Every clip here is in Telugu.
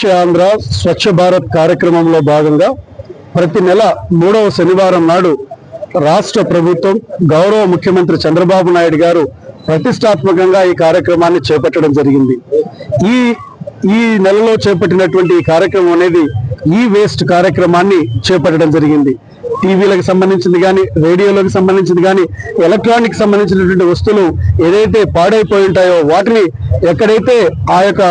స్వచ్ఛ ఆంధ్ర స్వచ్ఛ భారత్ కార్యక్రమంలో భాగంగా ప్రతి నెల మూడవ శనివారం నాడు రాష్ట్ర ప్రభుత్వం గౌరవ ముఖ్యమంత్రి చంద్రబాబు నాయుడు గారు ప్రతిష్టాత్మకంగా ఈ కార్యక్రమాన్ని చేపట్టడం జరిగింది. ఈ ఈ నెలలో చేపట్టినటువంటి ఈ కార్యక్రమం అనేది ఈ వేస్ట్ కార్యక్రమాన్ని చేపట్టడం జరిగింది. టీవీలకు సంబంధించింది కానీ రేడియోలకు సంబంధించింది కానీ ఎలక్ట్రానిక్ సంబంధించినటువంటి వస్తువులు ఏదైతే పాడైపోయి ఉంటాయో వాటిని ఎక్కడైతే ఆ యొక్క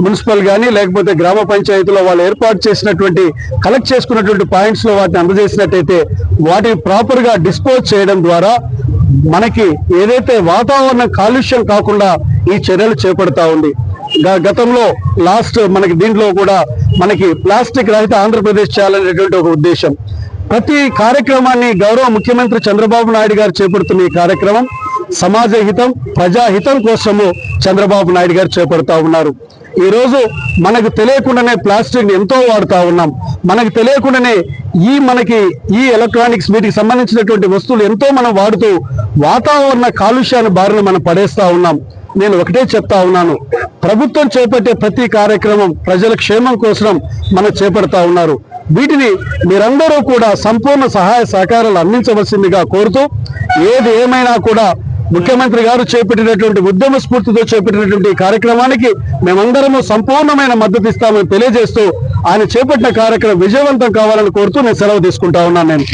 మున్సిపల్ కానీ లేకపోతే గ్రామ పంచాయతీలో వాళ్ళు ఏర్పాటు చేసినటువంటి కలెక్ట్ చేసుకున్నటువంటి పాయింట్స్లో వాటిని అందజేసినట్టయితే వాటిని ప్రాపర్గా డిస్పోజ్ చేయడం ద్వారా మనకి ఏదైతే వాతావరణ కాలుష్యం కాకుండా ఈ చర్యలు చేపడతా ఉంది. గ- గతంలో లాస్ట్ మనకి దీంట్లో కూడా మనకి ప్లాస్టిక్ రహిత ఆంధ్రప్రదేశ్ చేయాలనేటువంటి ఒక ఉద్దేశం. ప్రతి కార్యక్రమాన్ని గౌరవ ముఖ్యమంత్రి చంద్రబాబు నాయుడు గారు చేపడుతున్న ఈ కార్యక్రమం సమాజ హితం ప్రజాహితం కోసము చంద్రబాబు నాయుడు గారు చేపడతా ఉన్నారు. ఈరోజు మనకు తెలియకుండానే ప్లాస్టిక్ని ఎంతో వాడుతూ ఉన్నాం. మనకు తెలియకుండానే ఈ మనకి ఈ ఎలక్ట్రానిక్స్ వీటికి సంబంధించినటువంటి వస్తువులు ఎంతో మనం వాడుతూ వాతావరణ కాలుష్యాన్ని బారిన మనం పడేస్తూ ఉన్నాం. నేను ఒకటే చెప్తా ఉన్నాను. ప్రభుత్వం చేపట్టే ప్రతి కార్యక్రమం ప్రజల క్షేమం కోసం మనం చేపడతా ఉన్నారు. వీటిని మీరందరూ కూడా సంపూర్ణ సహాయ సహకారాలు అందించవలసిందిగా కోరుతూ ఏది ఏమైనా కూడా ముఖ్యమంత్రి గారు చేపట్టినటువంటి ఉద్యమ స్ఫూర్తితో చేపట్టినటువంటి ఈ కార్యక్రమానికి మేమందరము సంపూర్ణమైన మద్దతు ఇస్తామని తెలియజేస్తూ ఆయన చేపట్టిన కార్యక్రమం విజయవంతం కావాలని కోరుతూ నేను సెలవు తీసుకుంటా ఉన్నాను నేను.